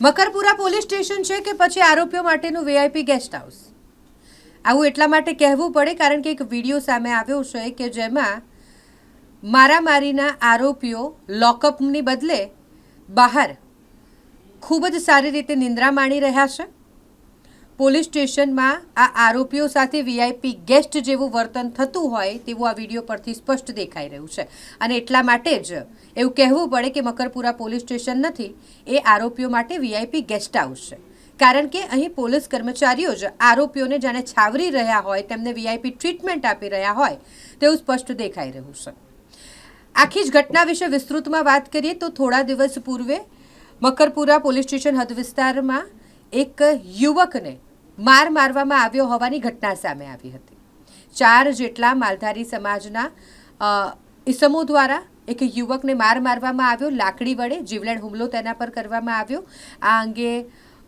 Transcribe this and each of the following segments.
Makarpura police station છે કે પછી આરોપીઓ માટેનું વીઆઈપી ગેસ્ટ હાઉસ? આવું એટલા માટે કહેવું પડે કારણ કે એક વીડિયો સામે આવ્યો છે કે જેમાં મારામારીના આરોપીઓ લોકઅપની બદલે બહાર ખૂબ જ સારી રીતે નિંદ્રા માણી રહ્યા છે. પોલીસ સ્ટેશનમાં આ આરોપીઓ સાથે વીઆઈપી ગેસ્ટ જેવું વર્તન થતું હોય તેવું આ વીડિયો પરથી સ્પષ્ટ દેખાઈ રહ્યું છે. અને એટલા માટે જ એવું કહેવું પડે કે મકરપુરા પોલીસ સ્ટેશન નથી, એ આરોપીઓ માટે વીઆઈપી ગેસ્ટ હાઉસ છે. કારણ કે અહીં પોલીસ કર્મચારીઓ જ આરોપીઓને જાણે છાવરી રહ્યા હોય, તેમને વીઆઈપી ટ્રીટમેન્ટ આપી રહ્યા હોય, તેવું સ્પષ્ટ દેખાઈ રહ્યું છે. આખી જ ઘટના વિશે વિસ્તૃતમાં વાત કરીએ તો થોડા દિવસ પૂર્વે મકરપુરા પોલીસ સ્ટેશન હદ વિસ્તારમાં એક યુવકને માર મારવામાં આવ્યો હોવાની ઘટના સામે આવી હતી. ચાર જેટલા માલધારી સમાજના ઈસમો દ્વારા એક યુવકને માર મારવામાં આવ્યો, લાકડી વડે જીવલેણ હુમલો તેના પર કરવામાં આવ્યો. આ અંગે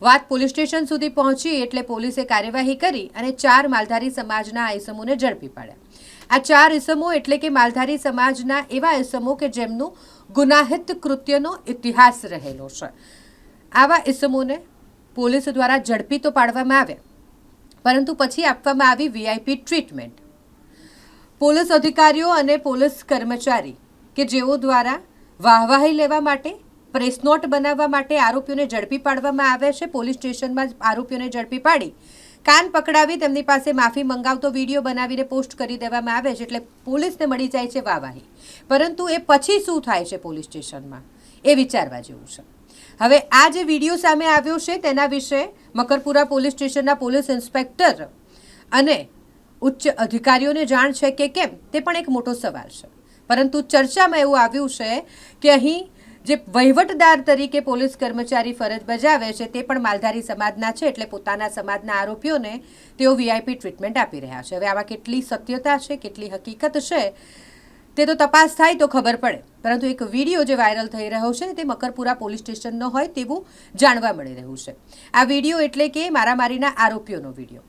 વાત પોલીસ સ્ટેશન સુધી પહોંચી એટલે પોલીસે કાર્યવાહી કરી અને ચાર માલધારી સમાજના આ ઈસમોને ઝડપી પાડ્યા. આ ચાર ઇસમો એટલે કે માલધારી સમાજના એવા ઇસમો કે જેમનું ગુનાહિત કૃત્યનો ઇતિહાસ રહેલો છે. આવા ઇસમોને પોલીસ દ્વારા ઝડપી તો પાડવામાં આવ્યા પરંતુ પછી આપવામાં આવી વીઆઈપી ટ્રીટમેન્ટ. પોલીસ અધિકારીઓ અને પોલીસ કર્મચારી કે જેઓ દ્વારા વાહવાહી લેવા માટે, પ્રેસ નોટ બનાવવા માટે આરોપીઓને ઝડપી પાડવામાં આવે છે, પોલીસ સ્ટેશનમાં આરોપીઓને ઝડપી પાડી, કાન પકડાવી તેમની પાસે માફી મંગાવતો વીડિયો બનાવીને પોસ્ટ કરી દેવામાં આવે છે એટલે પોલીસને મળી જાય છે વાહવાહી. પરંતુ એ પછી શું થાય છે પોલીસ સ્ટેશનમાં? એ વિચારવા જેવું છે. હવે આ જે વીડિયો સામે આવ્યો છે તેના વિશે મકરપુરા પોલીસ સ્ટેશનના પોલીસ ઇન્સ્પેક્ટર અને ઉચ્ચ અધિકારીઓને જાણ છે કે કેમ તે પણ એક મોટો સવાલ છે. પરંતુ ચર્ચામાં એવું આવ્યું છે કે અહીં જે વહીવટદાર તરીકે પોલીસ કર્મચારી ફરજ બજાવે છે તે પણ માલધારી સમાજના છે એટલે પોતાના સમાજના આરોપીઓને તેઓ વીઆઈપી ટ્રીટમેન્ટ આપી રહ્યા છે. હવે આમાં કેટલી સત્યતા છે, કેટલી હકીકત છે તે તો તપાસ થાય તો ખબર પડે. પરંતુ એક વીડિયો જે વાયરલ થઈ રહ્યો છે, તે મકરપુરા પોલીસ સ્ટેશનનો હોય તેવું જાણવા મળી રહ્યું છે. આ વીડિયો એટલે કે મારામારીના આરોપીઓનો વીડિયો.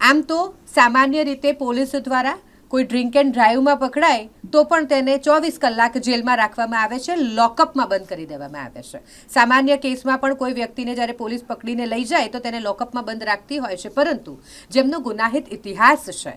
આમ તો સામાન્ય રીતે પોલીસ દ્વારા કોઈ ડ્રિંક એન્ડ ડ્રાઈવમાં પકડાય, તો પણ તેને ચોવીસ કલાક જેલમાં રાખવામાં આવે છે, લોકઅપમાં બંધ કરી દેવામાં આવે છે. સામાન્ય કેસમાં પણ કોઈ વ્યક્તિને જ્યારે પોલીસ પકડીને લઈ જાય, તો તેને લોકઅપમાં બંધ રાખતી હોય છે. પરંતુ જેમનો ગુનાહિત ઇતિહાસ છે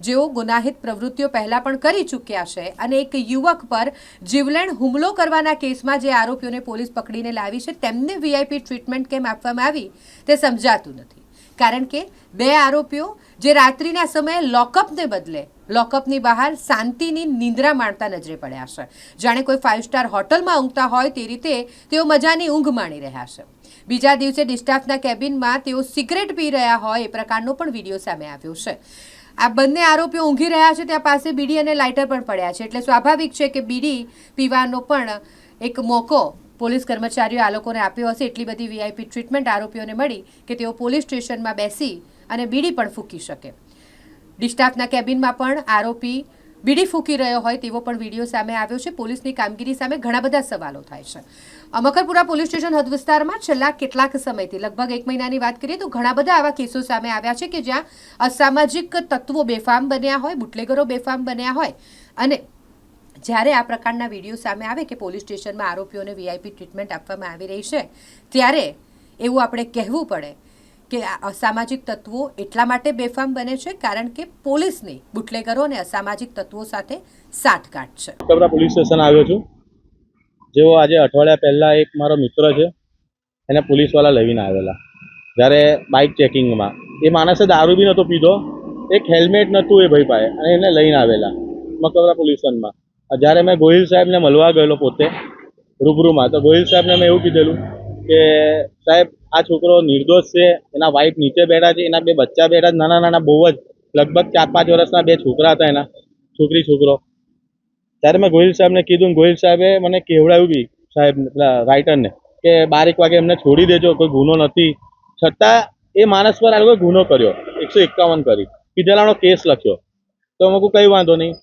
જેઓ ગુનાહિત પ્રવૃત્તિઓ પહેલાં પણ કરી ચૂક્યા છે અને એક યુવક પર જીવલેણ હુમલો કરવાના કેસમાં જે આરોપીઓને પોલીસ પકડીને લાવી છે, તેમને વીઆઈપી ટ્રીટમેન્ટ કેમ આપવામાં આવી, તે સમજાતું નથી. કારણ કે બે આરોપીઓ જે રાત્રિના સમયે લોકઅપને બદલે, લોકઅપની બહાર શાંતિની નિંદ્રા માણતા નજરે પડ્યા છે. જાણે કોઈ ફાઇવ સ્ટાર હોટલમાં ઊંઘતા હોય તે રીતે તેઓ મજાની ઊંઘ માણી રહ્યા છે. બીજા દિવસે ડિસ્ટાફના કેબિનમાં તેઓ સિગરેટ પી રહ્યા હોય એ પ્રકારનો પણ વીડિયો સામે આવ્યો છે. આ બંને આરોપીઓ ઊંઘી રહ્યા છે, ત્યાં પાસે બીડી અને લાઇટર પણ પડ્યા છે. એટલે સ્વાભાવિક છે કે બીડી પીવાનો પણ એક મોકો પોલીસ કર્મચારીઓ આ લોકોને આપ્યો હશે. એટલી બધી વીઆઈપી ટ્રીટમેન્ટ આરોપીઓને મળી કે તેઓ પોલીસ સ્ટેશનમાં બેસી અને બીડી પણ ફૂંકી શકે. ડિસ્ટાફના કેબિનમાં પણ આરોપી બીડી ફૂંકી રહ્યો હોય તેવો પણ વીડિયો સામે આવ્યો છે. પોલીસની કામગીરી સામે ઘણા બધા સવાલો થાય છે. અમકરપુરા પોલીસ સ્ટેશન હદ વિસ્તારમાં છેલ્લા કેટલાક સમયથી, લગભગ એક મહિનાની વાત કરીએ તો ઘણા બધા આવા કેસો સામે આવ્યા છે કે જ્યાં અસામાજિક તત્વો બેફામ બન્યા હોય, બુટલેગરો બેફામ બન્યા હોય અને જ્યારે આ પ્રકારના વીડિયો સામે આવે કે પોલીસ સ્ટેશનમાં આરોપીઓને વીઆઈપી ટ્રીટમેન્ટ આપવામાં આવી રહી છે, ત્યારે એવું આપણે કહેવું પડે કે અસામાજિક તત્વો એટલા માટે બેફામ બને છે કારણ કે પોલીસની બુટલેગરો અને અસામાજિક તત્વો સાથે સાઠગાંઠ છે. કબરા પોલીસ સ્ટેશન આવ્યો છું? જેવો આજે અઠવાડિયા પહેલાં એક મારો મિત્ર છે, એને પોલીસવાળા લઈને આવેલા. જ્યારે બાઇક ચેકિંગમાં. એ માણસે દારૂ બી નહોતો પીધો, એક હેલ્મેટ નહોતું એ ભાઈ પાસે, અને એને લઈને આવેલા. મકબરા પોલીસ સ્ટેશનમાં. જ્યારે મેં ગોહિલ સાહેબને મળવા ગયેલો પોતે, રૂબરૂમાં, તો ગોહિલ સાહેબને મેં એવું કીધેલું કે સાહેબ આ છોકરો નિર્દોષ છે, એના વાઈફ નીચે બેઠા છે, એના બે બચ્ચા બેઠા નાના નાના બહુ જ, લગભગ ચાર પાંચ વર્ષના બે છોકરા હતા એના, છોકરી છોકરો. ત્યારે મેં ગોહિલ સાહેબને કીધું ગોહિલ સાહેબે મને કહેવડાવ્યું બી સાહેબ રાઇટરને કે બારેક વાગે એમને છોડી દેજો, કોઈ ગુનો નથી. છતાં એ માણસ પર આ ગુનો કર્યો, એકસો એકાવન કરી. પીધેલાનો કેસ લખ્યો. તો મેં કંઈ વાંધો નહીં.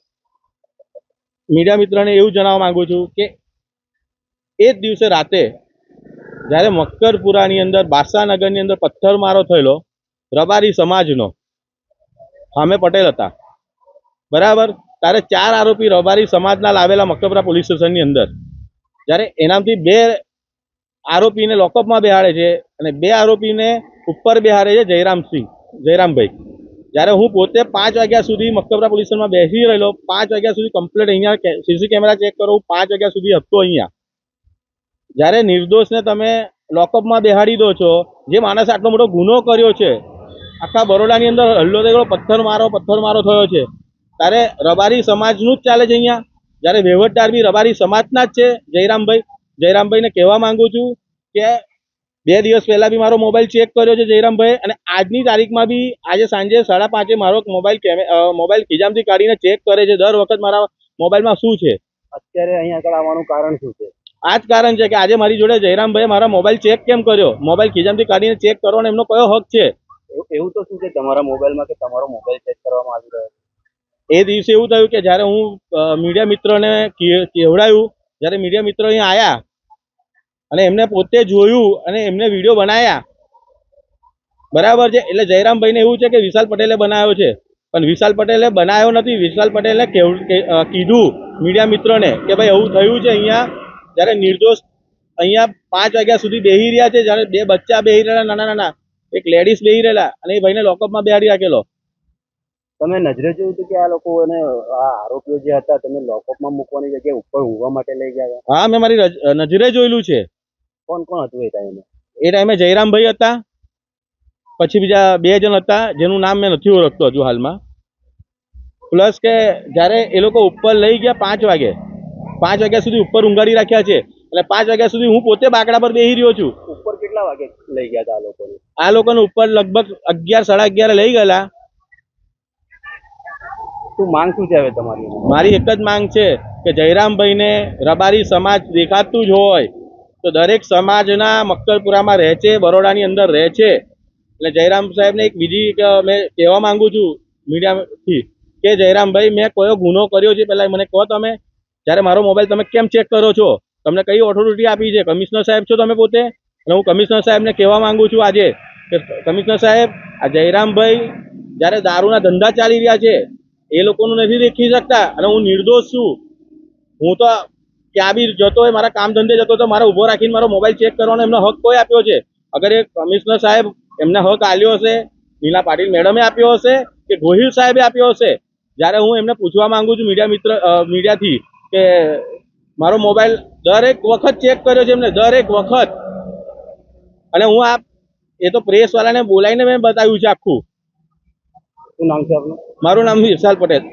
મીડિયા મિત્રને એવું જણાવવા માગું છું કે એ જ દિવસે રાતે જ્યારે મક્કરપુરાની અંદર, બાદશાહનગરની અંદર પથ્થરમારો થયેલો, રબારી સમાજનો, સામે પટેલ હતા. બરાબર? ત્યારે ચાર આરોપી રબારી સમાજના લાવેલા મક્કપરા પોલીસ સ્ટેશનની અંદર. જ્યારે એનામાંથી બે આરોપીને લોકઅપમાં બેહાડે છે અને બે આરોપીને ઉપર બેહાડે છે જયરામસિંહ, જયરામભાઈ. જ્યારે હું પોતે પાંચ વાગ્યા સુધી મક્કબરા પોલીસ બેસી રહેલો પાંચ વાગ્યા સુધી કમ્પ્લેટ અહીંયા સીસી કેમેરા ચેક કરો, પાંચ વાગ્યા સુધી હતો અહીંયા. જ્યારે નિર્દોષને તમે લોકઅપમાં બેહાડી દો છો, જે માણસે આટલો મોટો ગુનો કર્યો છે, આખા બરોડાની અંદર હલ્લો દેગડો પથ્થર મારો પથ્થર મારો થયો છે, ત્યારે રબારી સમાજનું જ ચાલે છે અહીંયા? જ્યારે વહીવટદાર બી રબારી સમાજના જ છે, જયરામભાઈ? જયરામભાઈને કહેવા માંગુ છું કે બે દિવસ પહેલાં બી મારો મોબાઈલ ચેક કર્યો છે જયરામભાઈ, અને આજની તારીખમાં બી આજે સાંજે સાડા પાંચે મારો મોબાઈલ કેમે મોબાઈલ ખિજામથી કાઢીને ચેક કરે છે, દર વખત મારા મોબાઈલમાં શું છે? અત્યારે અહીંયા આગળ આવવાનું કારણ શું છે? આ જ કારણ છે કે આજે મારી જોડે જયરામભાઈ મારા મોબાઈલ ચેક કેમ કર્યો? મોબાઈલ ખીજામથી કાઢીને ચેક કરવાનો એમનો કયો હક છે? એવું- તો શું છે તમારા મોબાઈલમાં કે તમારો મોબાઈલ ચેક કરવામાં આવી રહ્યો એ દિવસે એવું થયું કે જ્યારે હું મીડિયા મિત્રને કેવડાયું જ્યારે મીડિયા મિત્ર અહીંયા આવ્યા અને એમને પોતે જોયું અને એમને વીડિયો બનાવ્યા બરાબર છે? એટલે જયરામભાઈને એવું છે કે વિશાલ પટેલે બનાવ્યો છે. પણ વિશાલ પટેલે બનાવ્યો નથી. વિશાલ પટેલે કેવ- કીધું મીડિયા મિત્રને કે ભાઈ એવું થયું છે અહીંયા જ્યારે નિર્દોષ અહીંયા પાંચ વાગ્યા સુધી બેહી રહ્યા છે જ્યારે બે બચ્ચા બેહી રહેલા નાના નાના એક લેડીઝ બેહી રહેલા અને એ ભાઈને લોકઅપમાં બેહાડી રાખેલો. તમે નજરે જોયું હતું કે આ લોકો અને આ આરોપીઓ જે હતા તમે લોકઅપમાં મૂકવાની જગ્યાએ ઉપર ઊંઘવા માટે લઈ ગયા હા મેં મારી નજરે જોયેલું છે. કોણ કોણ હતું એ ટાઈમે? એ ટાઈમે જયરામભાઈ હતા. પછી બીજા બે જણ હતા જેનું નામ મેં નથી ઓળખતો હજુ હાલમાં. પ્લસ કે જ્યારે એ લોકો ઉપર લઈ ગયા પાંચ વાગે પાંચ વાગ્યા સુધી ઉપર ઊંઘાડી રાખ્યા છે. એટલે પાંચ વાગ્યા સુધી હું પોતે બાકડા પર બેહી રહ્યો છું. ઉપર કેટલા વાગે લઈ ગયા હતા આ લોકોને? આ લોકોને ઉપર લગભગ અગિયાર સાડા અગિયાર લઈ ગયેલા. શું માંગ શું છે હવે તમારી? મારી એક જ માંગ છે કે જયરામભાઈને રબારી સમાજ દેખાતું જ હોય તો દરેક સમાજના મક્કલપુરામાં રહે છે બરોડાની અંદર રહે છે. એટલે જયરામ સાહેબને એક બીજી મેં કહેવા માંગુ છું મીડિયાથી કે જયરામભાઈ મેં કયો ગુનો કર્યો છે પહેલાં મને કહો તમે. જ્યારે મારો મોબાઈલ તમે કેમ ચેક કરો છો? તમને કઈ ઓથોરિટી આપી છે? કમિશનર સાહેબ છો તમે પોતે? અને હું કમિશનર સાહેબને કહેવા માંગુ છું આજે કે કમિશનર સાહેબ, આ જયરામભાઈ જ્યારે દારૂના ધંધા ચાલી રહ્યા છે, એ લોકોનું નથી દેખી શકતા. અને હું નિર્દોષ છું. હું તો ક્યાં બી જતો હોય, મારા કામ ધંધે જતો તો મારે ઊભો રાખીને મારો મોબાઈલ ચેક કરવાનો એમનો હક કોઈ આપ્યો છે? અગર એ કમિશનર સાહેબ એમને હક આપ્યો હશે, નીલા પાટીલ મેડમે આપ્યો હશે કે ગોહિલ સાહેબે આપ્યો હશે? જ્યારે હું એમને પૂછવા માંગુ છું, મીડિયા મિત્ર મીડિયાથી કે મારો મોબાઈલ દરેક વખત ચેક કર્યો છે એમને દરેક વખત. અને હું આ એ તો પ્રેસ વાળાને બોલાવીને મેં બતાવ્યું છે આખું. શું નામ છે આપનું? મારું નામ વિશાલ પટેલ.